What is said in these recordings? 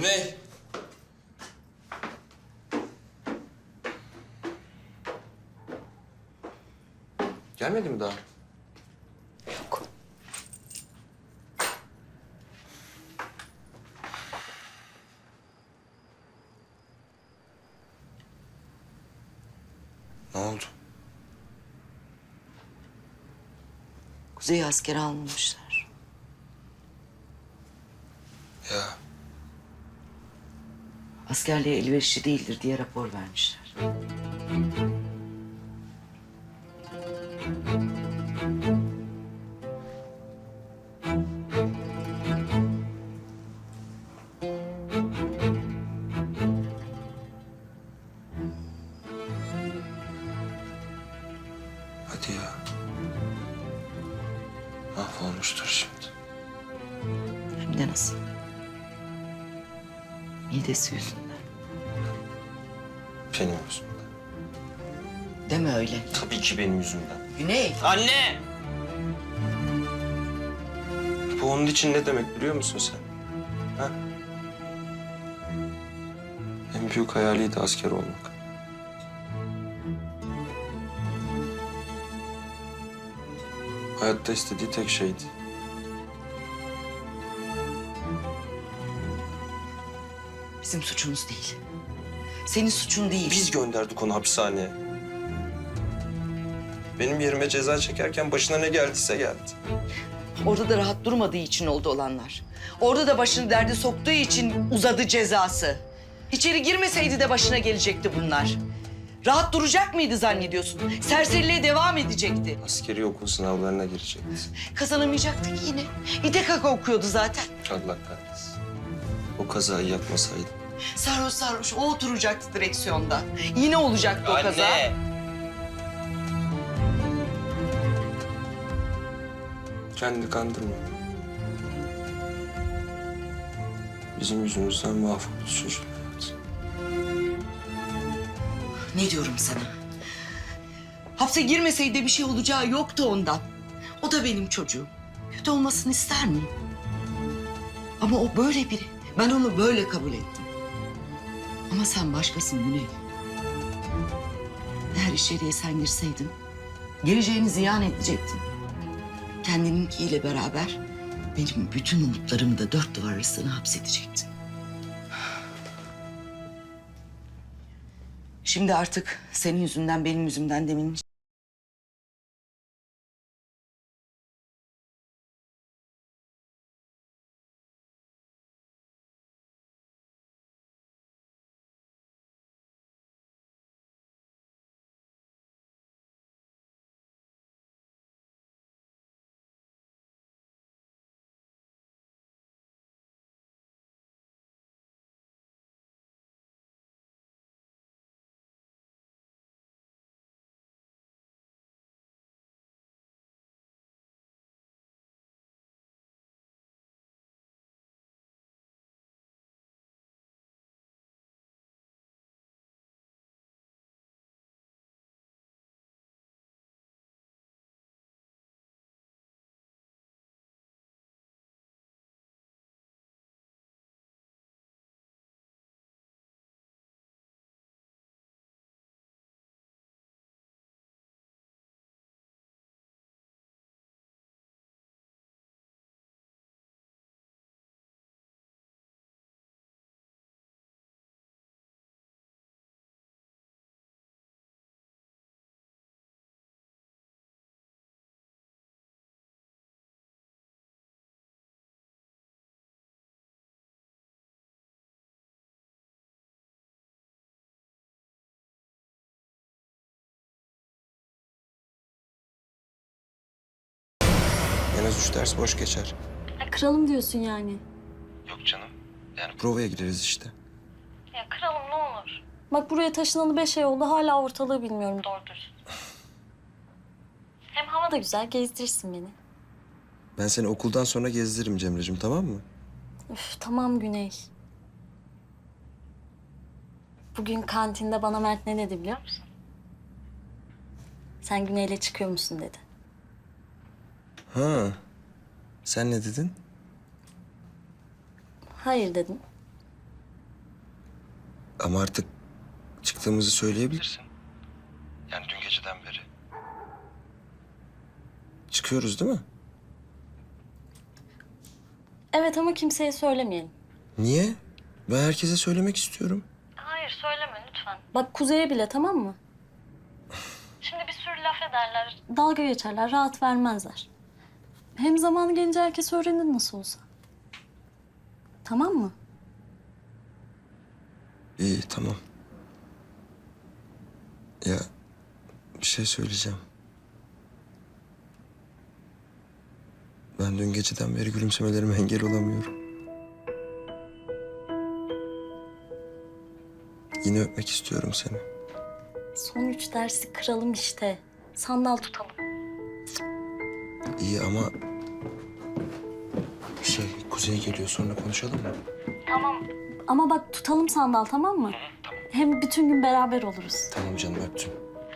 Güney. Gelmedi mi daha? Yok. Ne oldu? Kuzey askere almamışlar. Ya Askerliğe elverişli değildir diye rapor vermişler. hadi ya. Mahvolmuştur şimdi. Hem de nasıl? Midesi yüzünden. Benim yüzümden. Deme öyle. Tabii ki benim yüzümden. Güney. Anne! Bu onun için ne demek biliyor musun sen? Ha? En büyük hayaliydi asker olmak. Hayatta istediği tek şeydi. Bizim suçumuz değil. Senin suçun değil. Biz gönderdik onu hapishaneye. Benim yerime ceza çekerken başına ne geldiyse geldi. Orada da rahat durmadığı için oldu olanlar. Orada da başını derde soktuğu için uzadı cezası. İçeri girmeseydi de başına gelecekti bunlar. Rahat duracak mıydı zannediyorsun? Serseriliğe devam edecekti. Askeri okul sınavlarına girecekti. Kazanamayacaktı ki yine. İTKK okuyordu zaten. Allah kahretsin. O kazayı yapmasaydı. Sarhoş sarhoş o oturacaktı direksiyonda. Yine olacaktı o kaza. Kendini kandırma. Bizim yüzümüzden mahvoldu çocuk. Ne diyorum sana? Hapse girmeseydi bir şey olacağı yoktu ondan. O da benim çocuğum. Kötü olmasını ister miyim? Ama o böyle biri. Ben onu böyle kabul ettim. Ama sen başkasın Güney. Eğer içeriye sen girseydin, geleceğini ziyan edecektin. Kendininkiyle beraber benim bütün umutlarımı da dört duvar arasına hapsedecektin. Şimdi artık senin yüzünden benim yüzümden demin üç ders boş geçer. Ya kıralım diyorsun yani. Yok canım. Yani provaya gideriz işte. Ya kıralım ne olur. Bak buraya taşınalı beş ay oldu hala ortalığı bilmiyorum doğru dürüst. Hem hava da güzel gezdirirsin beni. Ben seni okuldan sonra gezdiririm Cemre'cim tamam mı? Üf tamam Güney. Bugün kantinde bana Mert ne dedi biliyor musun? Sen Güney'le çıkıyor musun dedi. Ha. Sen ne dedin? Hayır dedim. Ama artık çıktığımızı söyleyebilirsin. Yani dün geceden beri. Çıkıyoruz değil mi? Evet ama kimseye söylemeyelim. Niye? Ben herkese söylemek istiyorum. Hayır söyleme lütfen. Bak Kuzey'e bile tamam mı? Şimdi bir sürü laf ederler. Dalga geçerler, rahat vermezler. Hem zamanı gelince herkes öğrenir nasıl olsa. Tamam mı? İyi tamam. Ya bir şey söyleyeceğim. Ben dün geceden beri gülümsemelerime engel olamıyorum. Yine öpmek istiyorum seni. Son üç dersi kıralım işte. Sandal tutalım. İyi ama... Kuzey geliyor sonra konuşalım mı? Tamam. Ama bak tutalım sandal tamam mı? Hem bütün gün beraber oluruz. Tamam canım öptüm.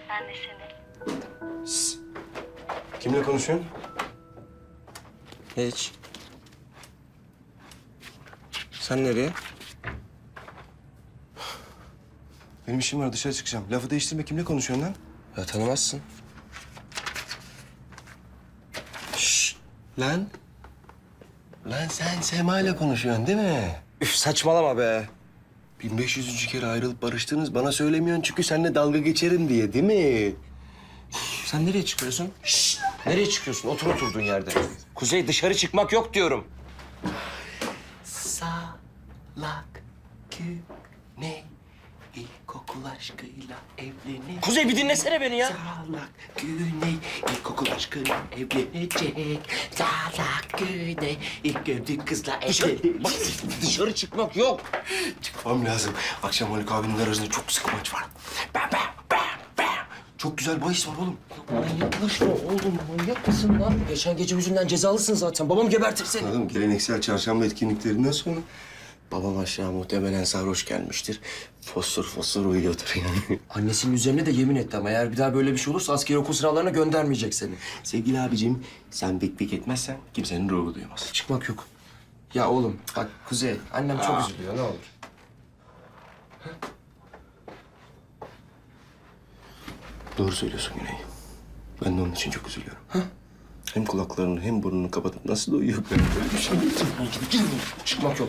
Ben de seni. Şşş. Kimle konuşuyorsun? Hiç. Sen nereye? Benim işim var dışarı çıkacağım. Lafı değiştirme kimle konuşuyorsun lan? Ya tanımazsın. Şşş lan. Lan sen Sema ile konuşuyorsun değil mi? Üf saçmalama be. 1500. kere ayrılıp barıştınız. Bana söylemiyorsun çünkü seninle dalga geçerim diye değil mi? Sen nereye çıkıyorsun? Şşş! Nereye çıkıyorsun? Otur oturduğun yerde. Kuzey dışarı çıkmak yok diyorum. Salak güney ilkokul aşkıyla evlenecek. Kuzey bir dinlesene beni ya. Salak güney ilkokul aşkıyla evlenecek. Salak güney ilk gördüğü kızla evlenecek. bak, dışarı çıkmak yok. Çıkmam lazım. Akşam Haluk abinin arasında çok sık maç var. Bam bam bam bam. Çok güzel bahis var oğlum. Manyaklaşma oğlum. Manyak mısın lan? Geçen gece yüzünden cezalısın zaten. Babam gebertir seni. Anladım. Geleneksel çarşamba etkinliklerinden sonra babam aşağı muhtemelen sarhoş gelmiştir. Fosfor fosfor uyuyordur yani. Annesinin üzerine de yemin etti ama eğer bir daha böyle bir şey olursa askeri okul sınavlarına göndermeyecek seni. Sevgili abicim sen bik bik etmezsen kimsenin ruhu duymaz. Çıkmak yok. Ya oğlum bak Kuzey annem çok üzülüyor ne olur. Doğru söylüyorsun Güney. Ben de onun için çok üzülüyorum. Hem kulaklarını hem burnunu kapatıp nasıl da uyuyor böyle bir şey. Çıkmak yok.